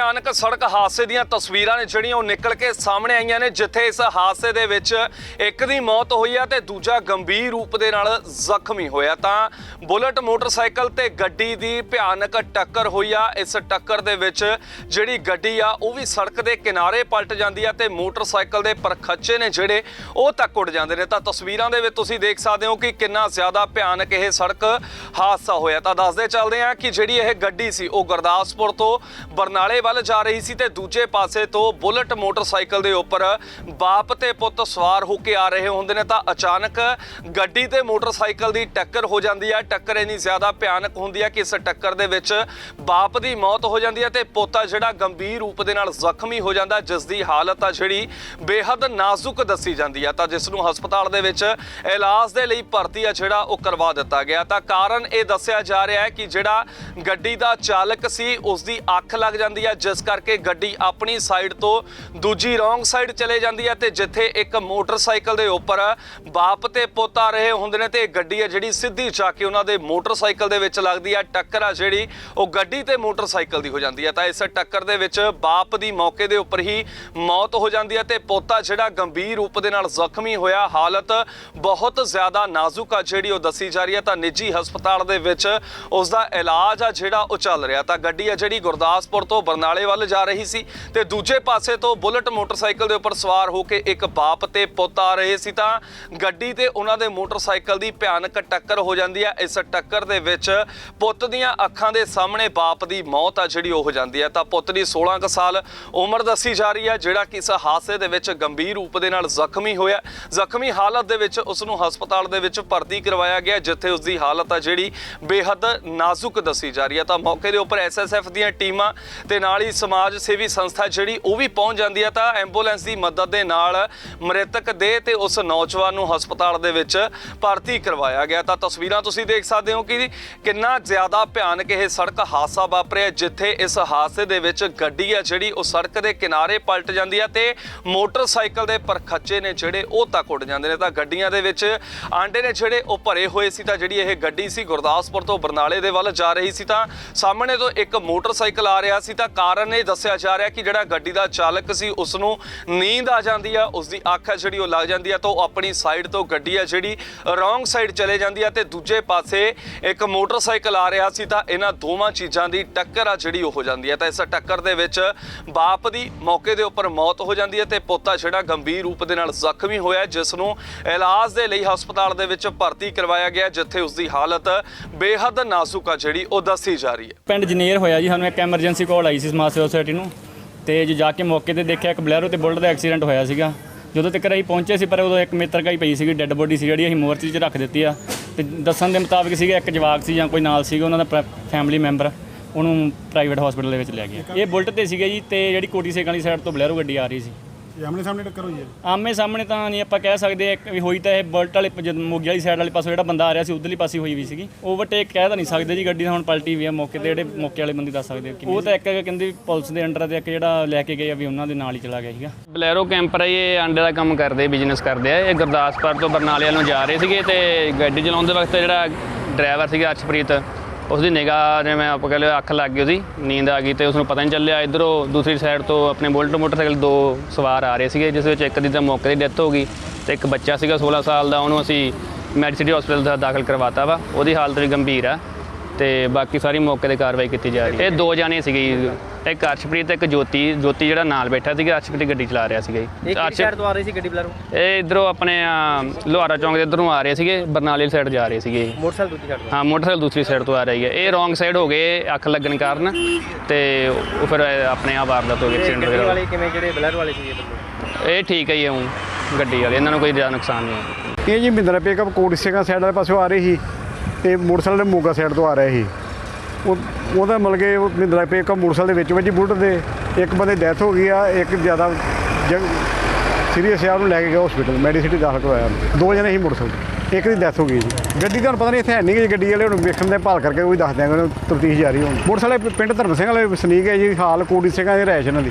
ਭਿਆਨਕ ਸੜਕ ਹਾਦਸੇ ਦੀਆਂ ਤਸਵੀਰਾਂ ਨੇ ਜਿਹੜੀਆਂ ਉਹ ਨਿਕਲ ਕੇ ਸਾਹਮਣੇ ਆਈਆਂ ਨੇ, ਜਿੱਥੇ ਇਸ ਹਾਦਸੇ ਦੇ ਵਿੱਚ ਇੱਕ ਦੀ ਮੌਤ ਹੋਈ ਹੈ ਤੇ ਦੂਜਾ ਗੰਭੀਰ ਰੂਪ ਦੇ ਨਾਲ ਜ਼ਖਮੀ ਹੋਇਆ। ਤਾਂ ਬੁਲਟ ਮੋਟਰਸਾਈਕਲ ਤੇ ਗੱਡੀ ਦੀ ਭਿਆਨਕ ਟੱਕਰ ਹੋਈ ਆ। ਇਸ ਟੱਕਰ ਦੇ ਵਿੱਚ ਜਿਹੜੀ ਗੱਡੀ ਆ, ਉਹ ਵੀ ਸੜਕ ਦੇ ਕਿਨਾਰੇ ਪਲਟ ਜਾਂਦੀ ਆ ਤੇ ਮੋਟਰਸਾਈਕਲ ਦੇ ਪਰਖੱਚੇ ਨੇ ਜਿਹੜੇ, ਉਹ ਤੱਕ ਉੱਡ ਜਾਂਦੇ ਨੇ। ਤਾਂ ਤਸਵੀਰਾਂ ਦੇ ਵਿੱਚ ਤੁਸੀਂ ਦੇਖ ਸਕਦੇ ਹੋ ਕਿ ਕਿੰਨਾ ਜ਼ਿਆਦਾ ਭਿਆਨਕ ਇਹ ਸੜਕ ਹਾਦਸਾ ਹੋਇਆ। ਤਾਂ ਦੱਸਦੇ ਚੱਲਦੇ ਆ ਕਿ ਜਿਹੜੀ ਇਹ ਗੱਡੀ ਸੀ, ਉਹ ਗੁਰਦਾਸਪੁਰ ਤੋਂ ਬਰਨਾਲੇ ਵੱਲ ਜਾ ਰਹੀ ਸੀ ਤੇ ਦੂਜੇ ਪਾਸੇ ਤੋਂ ਬੁਲਟ ਮੋਟਰਸਾਈਕਲ ਦੇ ਉੱਪਰ ਬਾਪ ਤੇ ਪੁੱਤ ਸਵਾਰ ਹੋ ਕੇ ਆ ਰਹੇ ਹੁੰਦੇ ਨੇ ਤਾਂ ਅਚਾਨਕ ਗੱਡੀ ਤੇ ਮੋਟਰਸਾਈਕਲ ਦੀ ਟੱਕਰ ਹੋ ਜਾਂਦੀ ਹੈ ਟੱਕਰ ਇੰਨੀ ਜ਼ਿਆਦਾ ਭਿਆਨਕ ਹੁੰਦੀ ਹੈ ਕਿ ਇਸ ਟੱਕਰ ਦੇ ਵਿੱਚ ਬਾਪ ਦੀ ਮੌਤ ਹੋ ਜਾਂਦੀ ਹੈ ਤੇ ਪੋਤਾ ਜਿਹੜਾ ਗੰਭੀਰ ਰੂਪ ਦੇ ਨਾਲ ਜ਼ਖਮੀ ਹੋ ਜਾਂਦਾ, ਜਿਸ ਦੀ ਹਾਲਤ ਆ ਜਿਹੜੀ ਬੇਹੱਦ ਨਾਜ਼ੁਕ ਦੱਸੀ ਜਾਂਦੀ ਹੈ ਤਾਂ ਜਿਸ ਨੂੰ ਹਸਪਤਾਲ ਦੇ ਵਿੱਚ ਇਲਾਜ ਦੇ ਲਈ ਭਰਤੀ ਆ ਜਿਹੜਾ ਉਹ ਕਰਵਾ ਦਿੱਤਾ ਗਿਆ। ਤਾਂ ਕਾਰਨ ਇਹ ਦੱਸਿਆ ਜਾ ਰਿਹਾ ਹੈ ਕਿ ਜਿਹੜਾ ਗੱਡੀ ਦਾ ਚਾਲਕ ਸੀ, ਉਸ ਦੀ ਅੱਖ ਲੱਗ ਜਾਂਦੀ ਹੈ ਜਿਸ ਕਰਕੇ ਗੱਡੀ ਆਪਣੀ ਸਾਈਡ ਤੋਂ ਦੂਜੀ ਰੋਂਗ ਸਾਈਡ ਚਲੇ ਜਾਂਦੀ ਹੈ ਤੇ ਜਿੱਥੇ ਇੱਕ ਮੋਟਰਸਾਈਕਲ ਦੇ ਉੱਪਰ ਬਾਪ ਤੇ ਪੁੱਤ ਆ ਰਹੇ ਹੁੰਦੇ ਨੇ ਤੇ ਗੱਡੀ ਹੈ ਜਿਹੜੀ ਸਿੱਧੀ ਜਾ ਕੇ ਉਹਨਾਂ ਦੇ ਮੋਟਰਸਾਈਕਲ ਦੇ ਵਿੱਚ ਲੱਗਦੀ ਹੈ। ਟੱਕਰ ਆ ਜਿਹੜੀ, ਉਹ ਗੱਡੀ ਤੇ ਮੋਟਰਸਾਈਕਲ ਦੀ ਹੋ ਜਾਂਦੀ ਹੈ। ਤਾਂ ਇਸ ਟੱਕਰ ਦੇ ਵਿੱਚ ਬਾਪ ਦੀ ਮੌਕੇ ਦੇ ਉੱਪਰ ਹੀ ਮੌਤ ਹੋ ਜਾਂਦੀ ਹੈ ਤੇ ਪੋਤਾ ਜਿਹੜਾ ਗੰਭੀਰ ਰੂਪ ਦੇ ਨਾਲ ਜ਼ਖਮੀ ਹੋਇਆ, ਹਾਲਤ ਬਹੁਤ ਜ਼ਿਆਦਾ ਨਾਜ਼ੁਕ ਆ ਜਿਹੜੀ ਉਹ ਦੱਸੀ ਜਾ ਰਹੀ ਹੈ। ਤਾਂ ਨਿੱਜੀ ਹਸਪਤਾਲ ਦੇ ਵਿੱਚ ਉਸ ਦਾ ਇਲਾਜ ਆ ਜਿਹੜਾ ਉਹ ਚੱਲ ਰਿਹਾ। ਤਾਂ ਗੱਡੀ ਆ ਜਿਹੜੀ ਗੁਰਦਾਸਪੁਰ ਤੋਂ ਬਰਨਾਲਾ ਵੱਲ ਜਾ ਰਹੀ ਸੀ ਤੇ ਦੂਜੇ ਪਾਸੇ ਤੋਂ ਬੁਲਟ ਮੋਟਰਸਾਈਕਲ ਦੇ ਉੱਪਰ ਸਵਾਰ ਹੋ ਕੇ ਇੱਕ ਬਾਪ ਤੇ ਪੁੱਤ ਆ ਰਹੇ ਸੀ ਤਾਂ ਗੱਡੀ ਤੇ ਉਹਨਾਂ ਦੇ ਮੋਟਰਸਾਈਕਲ ਦੀ ਭਿਆਨਕ ਟੱਕਰ ਹੋ ਜਾਂਦੀ ਹੈ ਇਸ ਟੱਕਰ ਦੇ ਵਿੱਚ ਪੁੱਤ ਦੀਆਂ ਅੱਖਾਂ ਦੇ ਸਾਹਮਣੇ ਬਾਪ ਦੀ ਮੌਤ ਆ ਜਿਹੜੀ ਉਹ ਹੋ ਜਾਂਦੀ ਹੈ ਤਾਂ ਪੁੱਤ ਦੀ 16 ਕੁ ਸਾਲ ਉਮਰ ਦੱਸੀ ਜਾ ਰਹੀ ਹੈ ਜਿਹੜਾ ਕਿ ਇਸ ਹਾਦਸੇ ਦੇ ਵਿੱਚ ਗੰਭੀਰ ਰੂਪ ਦੇ ਨਾਲ ਜ਼ਖਮੀ ਹੋਇਆ। ਜ਼ਖਮੀ ਹਾਲਤ ਦੇ ਵਿੱਚ ਉਸ ਨੂੰ ਹਸਪਤਾਲ ਦੇ ਵਿੱਚ ਭਰਤੀ ਕਰਵਾਇਆ ਗਿਆ, ਜਿੱਥੇ ਉਸ ਦੀ ਹਾਲਤ ਆ ਜਿਹੜੀ ਬੇਹੱਦ ਨਾਜ਼ੁਕ ਦੱਸੀ ਜਾ ਰਹੀ ਹੈ ਤਾਂ ਮੌਕੇ ਦੇ ਉੱਪਰ ਐਸਐਸਐਫ ਦੀਆਂ ਟੀਮਾਂ ਤੇ ਨਾਲ ਹੀ ਸਮਾਜ ਸੇਵੀ ਸੰਸਥਾ ਜਿਹੜੀ ਉਹ ਵੀ ਪਹੁੰਚ ਜਾਂਦੀ ਹੈ ਤਾਂ ਐਂਬੂਲੈਂਸ ਦੀ ਮਦਦ ਦੇ ਨਾਲ ਮ੍ਰਿਤਕ ਦੇ ਤੇ ਉਸ ਨੌਜਵਾਨ ਨੂੰ ਹਸਪਤਾਲ ਦੇ ਵਿੱਚ ਭਰਤੀ ਕਰਵਾਇਆ ਗਿਆ। ਤਾਂ ਤਸਵੀਰਾਂ ਤੁਸੀਂ ਦੇਖ ਸਕਦੇ ਹੋ ਕਿ ਕਿੰਨਾ ਜ਼ਿਆਦਾ ਭਿਆਨਕ ਇਹ ਸੜਕ ਹਾਦਸਾ ਵਾਪਰਿਆ, ਜਿੱਥੇ ਇਸ ਹਾਦਸੇ ਦੇ ਵਿੱਚ ਗੱਡੀ ਆ ਜਿਹੜੀ ਉਹ ਸੜਕ ਦੇ ਕਿਨਾਰੇ ਪਲਟ ਜਾਂਦੀ ਹੈ ਤੇ ਮੋਟਰਸਾਈਕਲ ਦੇ ਪਰਖੱਚੇ ਨੇ ਜਿਹੜੇ ਉਹ ਤੱਕ ਉੱਡ ਜਾਂਦੇ ਨੇ। ਤਾਂ ਗੱਡੀਆਂ ਦੇ ਵਿੱਚ ਆਂਡੇ ਨੇ ਜਿਹੜੇ ਉਹ ਭਰੇ ਹੋਏ ਸੀ ਤਾਂ ਜਿਹੜੀ ਇਹ ਗੱਡੀ ਸੀ ਗੁਰਦਾਸਪੁਰ ਤੋਂ ਬਰਨਾਲੇ ਦੇ ਵੱਲ ਜਾ ਰਹੀ ਸੀ ਤਾਂ ਸਾਹਮਣੇ ਤੋਂ ਇੱਕ ਮੋਟਰਸਾਈਕਲ ਆ ਰਿਹਾ ਸੀ ਤਾਂ ਕਾਰਨ ਇਹ ਦੱਸਿਆ ਜਾ ਰਿਹਾ ਕਿ ਜਿਹੜਾ ਗੱਡੀ ਦਾ ਚਾਲਕ ਸੀ ਉਸ ਨੂੰ ਨੀਂਦ ਆ ਜਾਂਦੀ ਆ ਉਸ ਦੀ ਅੱਖ ਜਿਹੜੀ ਉਹ ਲੱਗ ਜਾਂਦੀ ਆ ਤਾਂ ਉਹ ਆਪਣੀ ਸਾਈਡ ਤੋਂ ਗੱਡੀ ਆ ਜਿਹੜੀ ਰੋਂਗ ਸਾਈਡ ਚਲੇ ਜਾਂਦੀ ਆ ਤੇ ਦੂਜੇ ਪਾਸੇ ਇੱਕ ਮੋਟਰਸਾਈਕਲ ਆ ਰਿਹਾ ਸੀ ਤਾਂ ਇਹਨਾਂ ਦੋਵਾਂ ਚੀਜ਼ਾਂ ਦੀ ਟੱਕਰ ਆ ਜਿਹੜੀ ਉਹ ਹੋ ਜਾਂਦੀ ਆ ਤਾਂ ਇਸ ਟੱਕਰ ਦੇ ਵਿੱਚ ਬਾਪ ਦੀ ਮੌਕੇ ਦੇ ਉੱਪਰ ਮੌਤ ਹੋ ਜਾਂਦੀ ਹੈ ਤੇ ਪੋਤਾ ਜਿਹੜਾ ਗੰਭੀਰ ਰੂਪ ਦੇ ਨਾਲ ਜ਼ਖਮੀ ਹੋਇਆ ਜਿਸ ਨੂੰ ਇਲਾਜ ਦੇ ਲਈ ਹਸਪਤਾਲ ਦੇ ਵਿੱਚ ਭਰਤੀ ਕਰਵਾਇਆ ਗਿਆ, ਜਿੱਥੇ ਉਸ ਦੀ ਹਾਲਤ ਬੇਹੱਦ ਨਾਜ਼ੁਕ ਆ ਜਿਹੜੀ ਉਹ ਦੱਸੀ ਜਾ ਰਹੀ ਹੈ। ਪਿੰਡ ਜਨੇਰ ਹੋਇਆ ਜੀ, ਸਾਨੂੰ ਇੱਕ ਐਮਰਜੈਂਸੀ ਕਾਲ ਆਈ ਸੀ ਸਮਾਜ ਸੇਵਾ ਸੁਸਾਇਟੀ ਨੂੰ ਤੇ ਜੇ ਜਾ ਕੇ ਮੌਕੇ ਤੇ ਦੇਖਿਆ ਇੱਕ ਬਲੈਰੋ ਤੇ ਬੁਲਟ ਦਾ ਐਕਸੀਡੈਂਟ ਹੋਇਆ ਸੀਗਾ। ਜਦੋਂ ਤੱਕ ਅਸੀਂ ਪਹੁੰਚੇ ਸੀ, ਪਰ ਉਦੋਂ ਇੱਕ ਮਿੱਤਰ ਕਾਈ ਪਈ ਸੀਗੀ ਡੈੱਡ ਬੋਡੀ ਸੀ ਜਿਹੜੀ ਅਸੀਂ ਮੋਰਚੇ 'ਚ ਰੱਖ ਦਿੱਤੀ ਆ। ਤੇ ਦੱਸਣ ਦੇ ਮੁਤਾਬਕ ਸੀਗਾ, ਇੱਕ ਜਵਾਕ ਸੀ ਜਾਂ ਕੋਈ ਨਾਲ ਸੀਗਾ, ਉਹਨਾਂ ਦਾ ਫੈਮਿਲੀ ਮੈਂਬਰ ਉਹਨੂੰ ਪ੍ਰਾਈਵੇਟ ਹਸਪੀਟਲ ਦੇ ਵਿੱਚ ਲੈ ਗਿਆ। ਇਹ ਬੁਲਟ ਤੇ ਸੀਗਾ ਜੀ, ਤੇ ਜਿਹੜੀ ਕੋਟੀ ਸੇਕ ਵਾਲੀ ਸਾਈਡ ਤੋਂ ਬਲੈਰੋ ਗੱਡੀ ਆ ਰਹੀ ਸੀ। ਇਹ ਆਮਣੇ ਸਾਹਮਣੇ ਟੱਕਰ ਹੋਈ ਹੈ। ਆਮੇ ਸਾਹਮਣੇ ਤਾਂ ਨਹੀਂ ਆਪਾਂ ਕਹਿ ਸਕਦੇ ਇੱਕ ਵੀ ਹੋਈ ਤਾਂ ਇਹ ਬੁਲਟ ਵਾਲੇ ਜਦ ਮੋਗੀ ਵਾਲੀ ਸਾਈਡ ਵਾਲੇ ਪਾਸੋਂ ਜਿਹੜਾ ਬੰਦਾ ਆ ਰਿਹਾ ਸੀ ਉਧਰਲੀ ਪਾਸੇ ਹੋਈ ਵੀ ਸੀਗੀ। ਓਵਰਟੇਕ ਕਹਿ ਤਾਂ ਨਹੀਂ ਸਕਦੇ ਜੀ ਗੱਡੀ ਤਾਂ ਹੁਣ ਪਲਟੀ ਵੀ ਆ ਮੌਕੇ ਤੇ ਜਿਹੜੇ ਮੌਕੇ ਵਾਲੇ ਬੰਦੇ ਦੱਸ ਸਕਦੇ ਕਿ ਉਹ ਤਾਂ ਇੱਕ ਕਹਿੰਦੇ ਪੁਲਿਸ ਦੇ ਅੰਡਰ ਤੇ ਇੱਕ ਜਿਹੜਾ ਲੈ ਕੇ ਗਏ ਆ ਵੀ ਉਹਨਾਂ ਦੇ ਨਾਲ ਹੀ ਚਲਾ ਗਿਆ ਸੀਗਾ। ਬਲੈਰੋ ਕੈਂਪਰ ਆ ਜੀ, ਇਹ ਅੰਡੇ ਦਾ ਕੰਮ ਕਰਦੇ ਬਿਜ਼ਨਸ ਕਰਦੇ ਆ। ਇਹ ਗੁਰਦਾਸਪੁਰ ਤੋਂ ਬਰਨਾਲੇ ਵੱਲੋਂ ਜਾ ਰਹੇ ਸੀਗੇ ਤੇ ਗੱਡੀ ਚਲਾਉਂਦੇ ਵਕਤ ਜਿਹੜਾ ਡਰਾਈਵਰ ਸੀਗਾ ਅਰਸ਼ਪ੍ਰੀਤ ਉਸ ਦੀ ਨਿਗਾਹ ਜਿਵੇਂ ਆਪਾਂ ਕਹਿੰਦੇ ਅੱਖ ਲੱਗ ਗਈ ਉਹਦੀ, ਨੀਂਦ ਆ ਗਈ ਤੇ ਉਸ ਨੂੰ ਪਤਾ ਨਹੀਂ ਚੱਲਿਆ ਇਧਰੋਂ ਦੂਸਰੀ ਸਾਈਡ ਤੋਂ ਆਪਣੇ ਬੁਲਟ ਮੋਟਰਸਾਈਕਲ ਦੋ ਸਵਾਰ ਆ ਰਹੇ ਸੀਗੇ, ਜਿਸ ਵਿੱਚ ਇੱਕ ਦੀ ਤਾਂ ਮੌਕੇ ਤੇ ਡੈਥ ਹੋ ਗਈ ਤੇ ਇੱਕ ਬੱਚਾ ਸੀਗਾ 16 ਸਾਲ ਦਾ, ਉਹਨੂੰ ਅਸੀਂ ਮੈਡੀਸਿਟੀ ਹਸਪੀਟਲ ਦਾ ਦਾਖਲ ਕਰਵਾਤਾ ਵਾ। ਉਹਦੀ ਹਾਲਤ ਵੀ ਗੰਭੀਰ ਆ ਤੇ ਬਾਕੀ ਸਾਰੀ ਮੌਕੇ ਤੇ ਕਾਰਵਾਈ ਕੀਤੀ ਜਾ ਰਹੀ ਹੈ। ਇਹ ਦੋ ਜਾਣੇ ਸੀਗੇ ਇੱਕ ਅਰਸ਼ਪ੍ਰੀਤ ਤੇ ਇੱਕ ਜੋਤੀ ਜੋਤੀ ਜਿਹੜਾ ਨਾਲ ਬੈਠਾ ਸੀਗਾ ਅਰਸ਼ਪ੍ਰੀਤ ਗੱਡੀ ਚਲਾ ਰਿਹਾ ਸੀਗਾ ਜੀ। ਇਹ ਕਿਹੜੀ ਸਾਈਡ ਤੋਂ ਆ ਰਹੀ ਸੀ ਗੱਡੀ ਬਲੈਰੋ? ਇਹ ਇਧਰੋਂ ਆਪਣੇ ਅਹ, ਲੋਹਾਰਾ ਚੌਂਕ ਦੇ ਇਧਰੋਂ ਆ ਰਹੇ ਸੀਗੇ ਬਰਨਾਲੇ ਸਾਈਡ ਜਾ ਰਹੇ ਸੀਗੇ ਮੋਟਰਸਾਈਕਲ ਦੂਜੀ ਸਾਈਡ ਤੋਂ ਹਾਂ ਮੋਟਰਸਾਈਕਲ ਦੂਸਰੀ ਸਾਈਡ ਤੋਂ ਆ ਰਹੀ ਹੈ। ਇਹ ਰੋਂਗ ਸਾਈਡ ਹੋ ਗਏ ਅੱਖ ਲੱਗਣ ਕਾਰਨ। ਤੇ ਉਹ ਫਿਰ ਆਪਣੇ ਆਪ ਵਾਰਦਾਤ ਹੋ ਗਈ ਤੇ ਐਕਸੀਡੈਂਟ ਗੱਡੀ ਵਗੈਰਾ। ਵਾਲੇ ਕਿਵੇਂ ਜਿਹੜੇ ਬਲੈਰੋ ਵਾਲੇ ਸੀ ਇਹ ਬੰਦੇ? ਇਹ ਠੀਕ ਹੈ ਜੀ ਉਹ ਗੱਡੀ ਵਾਲੇ ਇਹਨਾਂ ਨੂੰ ਕੋਈ ਜ਼ਿਆਦਾ ਨੁਕਸਾਨ ਨਹੀਂ ਹੋਇਆ ਇਹ ਜੀ ਮਹਿੰਦਰਾ ਪਿਕਅਪ ਕੋਟ ਸਿੰਘਾ ਸਾਈਡ ਵਾਲੇ ਪਾਸੋਂ ਆ ਰਹੀ ਸੀ ਤੇ ਮੋਟਰਸਾਈਕਲ ਦੇ ਮੋਗਾ ਸਾਈਡ ਤੋਂ ਆ ਰਿਹਾ ਸੀ। ਉਹਦਾ ਮਿਲ ਕੇ ਉਹ ਮਹਿੰਦਰਾ ਪਿਕਅਪ ਮੋਟਰਸਾਈਕਲ ਦੇ ਵਿੱਚ ਵੱਜੀ ਬੁਲਟ ਦੇ, ਇੱਕ ਬੰਦੇ ਡੈਥ ਹੋ ਗਈ ਆ, ਇੱਕ ਜ਼ਿਆਦਾ ਜੰਗ ਸੀਰੀਅਸ ਆ, ਉਹਨੂੰ ਲੈ ਕੇ ਗਿਆ ਹਸਪੀਟਲ ਮੈਡੀਸਿਟੀ ਦਾਖਲ ਕਰਵਾਇਆ ਦੋ ਜਣੇ ਸੀ ਮੋਟਰਸਾਈਕਲ ਇੱਕ ਦੀ ਡੈਥ ਹੋ ਗਈ ਜੀ ਗੱਡੀ ਤੁਹਾਨੂੰ ਪਤਾ ਨਹੀਂ, ਇੱਥੇ ਹੈ ਨਹੀਂ ਕਿ ਗੱਡੀ ਵਾਲੇ ਹੁਣ ਵੇਖਣ ਦੇ ਭਾਲ ਕਰਕੇ ਉਹ ਵੀ ਦੱਸ ਦਿਆਂਗੇ, ਉਹਨੂੰ ਤਫਤੀਸ਼ ਜਾਰੀ ਹੋਣੀ ਮੋਟਰਸਾਈਕਲ ਪਿੰਡ ਧਰਮ ਸਿੰਘ ਵਾਲੇ ਵਸਨੀਕ ਹੈ ਜੀ, ਹਾਲ ਕੋਟੀ ਸਿੰਘਾਂ ਦੀ ਰਹਿਸ਼ ਇਹਨਾਂ ਦੀ।